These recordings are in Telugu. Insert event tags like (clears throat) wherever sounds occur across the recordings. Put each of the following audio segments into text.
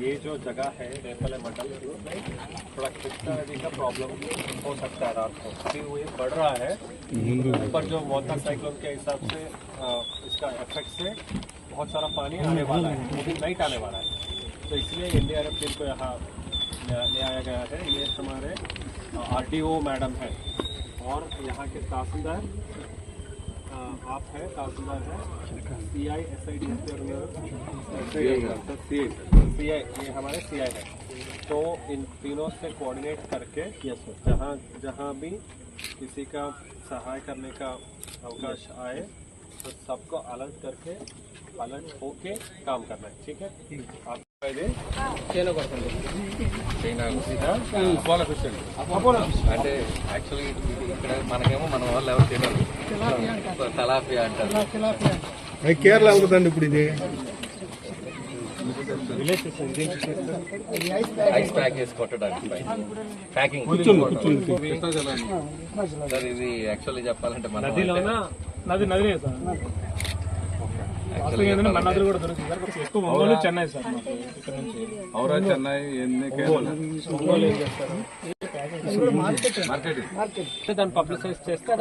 ये जो जगह है, रेपल मटल थोड़ा कृष्णा नदी का प्रॉब्लम हो सकता है रात को। अभी वो ये बढ़ रहा है ऊपर जो वाटर साइक्लोन के हिसाब से इसका इफ़ेक्ट से बहुत सारा पानी आने वाला है, वो भी नाइट आने वाला है। तो इसलिए एन टीम को यहाँ ले आया गया है। ये हमारे आर मैडम है। और यहाँ के तहसीलदार आप है तहसीलदार है। सी I S I D C आई ये हमारे सी आई है। तो इन तीनों से कोऑर्डिनेट करके जहाँ जहाँ भी किसी का सहाय करने का अवकाश आए तो सबको अलर्ट करके अलर्ट होके काम करना है? ठीक है। आप అంటే యాక్చువల్లీ ఇక్కడ మనకేమో మన వాళ్ళు ఎవరు తినాలి అంటారు. కేరళ ఇప్పుడు ఇది? ఐస్ ప్యాక్ చేసి కొట్టడానికి ప్యాకింగ్ సార్ ఇది యాక్చువల్లీ చెప్పాలంటే మన నది నదిలే సార్. చెన్నై సార్ ఔరా చెన్నై దాన్ని పబ్లిసైజ్ చేస్తే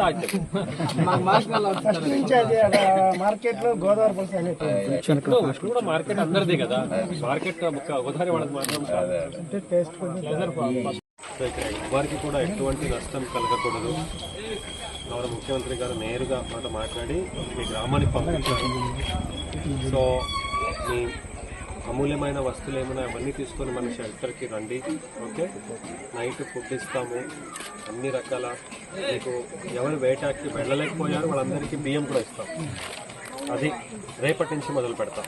మార్కెట్లో గోదావరి ఇప్పుడు కూడా మార్కెట్ అందరిది కదా మార్కెట్ గోదావరి వాళ్ళది మాత్రం కాదు ఎవ్వరికి కూడా ఎటువంటి నష్టం కలగకూడదు గౌరవ ముఖ్యమంత్రి గారు నేరుగా మాట మాట్లాడి మీ గ్రామానికి పంపించారు. సో మీ అమూల్యమైన వస్తువులు ఏమైనా అవన్నీ తీసుకొని మన షెల్టర్కి రండి ఓకే? నైట్ ఫుడ్ ఇస్తాము అన్ని రకాల మీకు ఎవరు వేటాకి వెళ్ళలేకపోయారు వాళ్ళందరికీ బియ్యం కూడా ఇస్తాం. అది రేపటి నుంచి మొదలు పెడతాం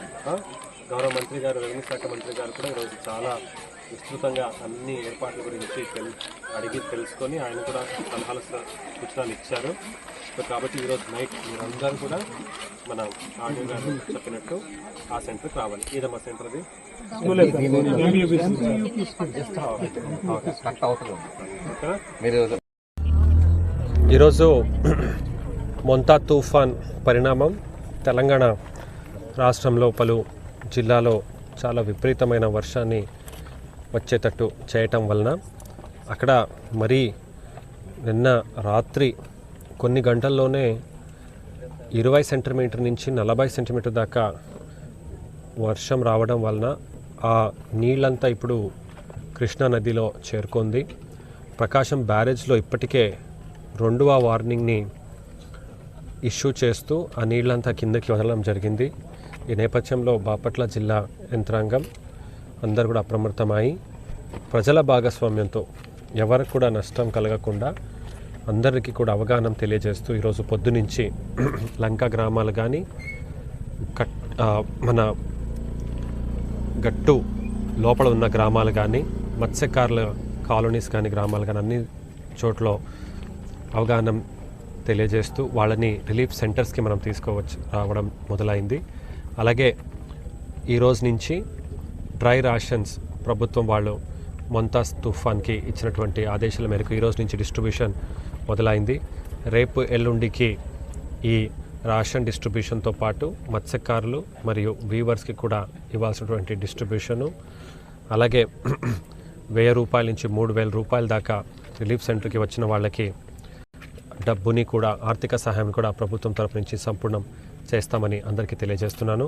గౌరవ మంత్రి గారు రెవెన్యూ శాఖ మంత్రి గారు కూడా ఈరోజు చాలా విస్తృతంగా అన్ని ఏర్పాట్ల గురించి అడిగి తెలుసుకొని ఆయన కూడా సలహాలు సూచనలు ఇచ్చారు. సో కాబట్టి ఈరోజు నైట్ మీరందరూ కూడా మన ఆడియో గారు చెప్పినట్టు ఆ సెంటర్కి రావాలి. ఇదమ్మా సెంటర్ అది? మీరు ఈరోజు మొంతా తుఫాన్ పరిణామం తెలంగాణ రాష్ట్రంలో పలు జిల్లాలో చాలా విపరీతమైన వర్షాన్ని వచ్చేటట్టు చేయటం వలన అక్కడ మరీ నిన్న రాత్రి కొన్ని గంటల్లోనే ఇరవై సెంటీమీటర్ నుంచి నలభై సెంటీమీటర్ దాకా వర్షం రావడం వలన ఆ నీళ్ళంతా ఇప్పుడు కృష్ణా నదిలో చేరుకుంది. ప్రకాశం బ్యారేజ్లో ఇప్పటికే రెండవ వార్నింగ్ని ఇష్యూ చేస్తూ ఆ నీళ్ళంతా కిందకి వదలడం జరిగింది. ఈ నేపథ్యంలో బాపట్ల జిల్లా యంత్రాంగం అందరు కూడా అప్రమత్తమై ప్రజల భాగస్వామ్యంతో ఎవరికి కూడా నష్టం కలగకుండా అందరికీ కూడా అవగాహన తెలియజేస్తూ ఈరోజు పొద్దునుంచి (clears throat) లంక గ్రామాలు కానీ కట్ మన గట్టు లోపల ఉన్న గ్రామాలు కానీ మత్స్యకారుల కాలనీస్ కానీ గ్రామాలు కానీ అన్ని చోట్ల అవగాహన తెలియజేస్తూ వాళ్ళని రిలీఫ్ సెంటర్స్కి మనం తీసుకోవచ్చు రావడం మొదలైంది. అలాగే ఈ రోజు నుంచి డ్రై రాషన్స్ ప్రభుత్వం వాళ్ళు మొంతాజ్ తుఫాన్కి ఇచ్చినటువంటి ఆదేశాల మేరకు ఈరోజు నుంచి డిస్ట్రిబ్యూషన్ మొదలైంది. రేపు ఎల్లుండికి ఈ రాషన్ డిస్ట్రిబ్యూషన్తో పాటు మత్స్యకారులు మరియు వీవర్స్కి కూడా ఇవ్వాల్సినటువంటి డిస్ట్రిబ్యూషను అలాగే (clears throat) వెయ్యి రూపాయల నుంచి మూడు వేల రూపాయల దాకా రిలీఫ్ సెంటర్కి వచ్చిన వాళ్ళకి డబ్బుని కూడా ఆర్థిక సహాయం కూడా ప్రభుత్వం తరపు నుంచి సంపూర్ణం చేస్తామని అందరికీ తెలియజేస్తున్నాను.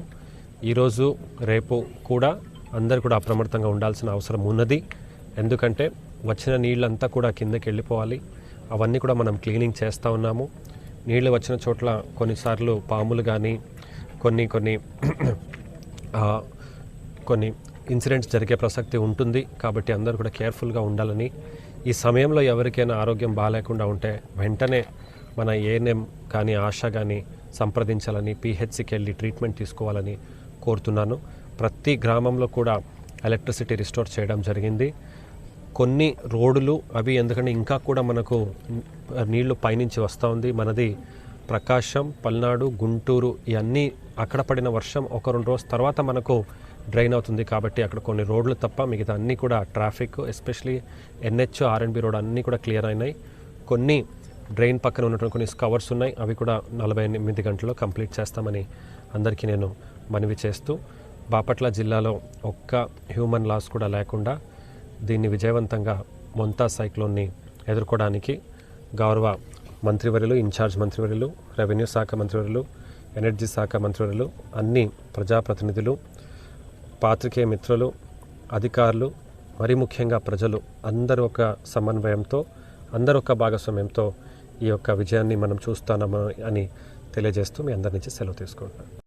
ఈరోజు రేపు కూడా అందరు కూడా అప్రమత్తంగా ఉండాల్సిన అవసరం ఉన్నది. ఎందుకంటే వచ్చిన నీళ్ళంతా కూడా కిందకి వెళ్ళిపోవాలి. అవన్నీ కూడా మనం క్లీనింగ్ చేస్తూ ఉన్నాము. నీళ్ళు వచ్చిన చోట్ల కొన్నిసార్లు పాములు కానీ కొన్ని కొన్ని కొన్ని ఇన్సిడెంట్స్ జరిగే ప్రసక్తి ఉంటుంది. కాబట్టి అందరూ కూడా కేర్ఫుల్గా ఉండాలని. ఈ సమయంలో ఎవరికైనా ఆరోగ్యం బాగాలేకుండా ఉంటే వెంటనే మన ఏఎన్ఎం కానీ ఆశ కానీ సంప్రదించాలని పిహెచ్సికి వెళ్ళి ట్రీట్మెంట్ తీసుకోవాలని కోరుతున్నాను. ప్రతి గ్రామంలో కూడా ఎలక్ట్రిసిటీ రిస్టోర్ చేయడం జరిగింది. కొన్ని రోడ్లు అవి ఎందుకంటే ఇంకా కూడా మనకు నీళ్ళు పైనుంచి వస్తూ ఉంది. మనది ప్రకాశం పల్నాడు గుంటూరు ఇవన్నీ అక్కడ పడిన వర్షం ఒక రెండు రోజుల తర్వాత మనకు డ్రైన్ అవుతుంది కాబట్టి అక్కడ కొన్ని రోడ్లు తప్ప మిగతా అన్నీ కూడా traffic especially NH RNB road అన్నీ కూడా క్లియర్ అయినాయి. కొన్ని డ్రైన్ పక్కన ఉన్నటువంటి కొన్ని కవర్స్ ఉన్నాయి. అవి కూడా నలభై ఎనిమిది గంటల్లో కంప్లీట్ చేస్తామని అందరికీ నేను మనవి చేస్తూ బాపట్ల జిల్లాలో ఒక్క హ్యూమన్ లాస్ కూడా లేకుండా దీన్ని విజయవంతంగా మొంతా సైక్లోన్ని ఎదుర్కోవడానికి గౌరవ మంత్రివర్యులు ఇన్ఛార్జ్ మంత్రివర్యులు రెవెన్యూ శాఖ మంత్రివర్యులు ఎనర్జీ శాఖ మంత్రివర్యులు అన్ని ప్రజాప్రతినిధులు పాత్రికేయ మిత్రులు అధికారులు మరి ముఖ్యంగా ప్రజలు అందరూ ఒక సమన్వయంతో అందరూ ఒక భాగస్వామ్యంతో ఈ యొక్క విజయాన్ని మనం చూస్తామని అని తెలియజేస్తూ మీ అందరి నుంచి సెలవు తీసుకుంటున్నాను.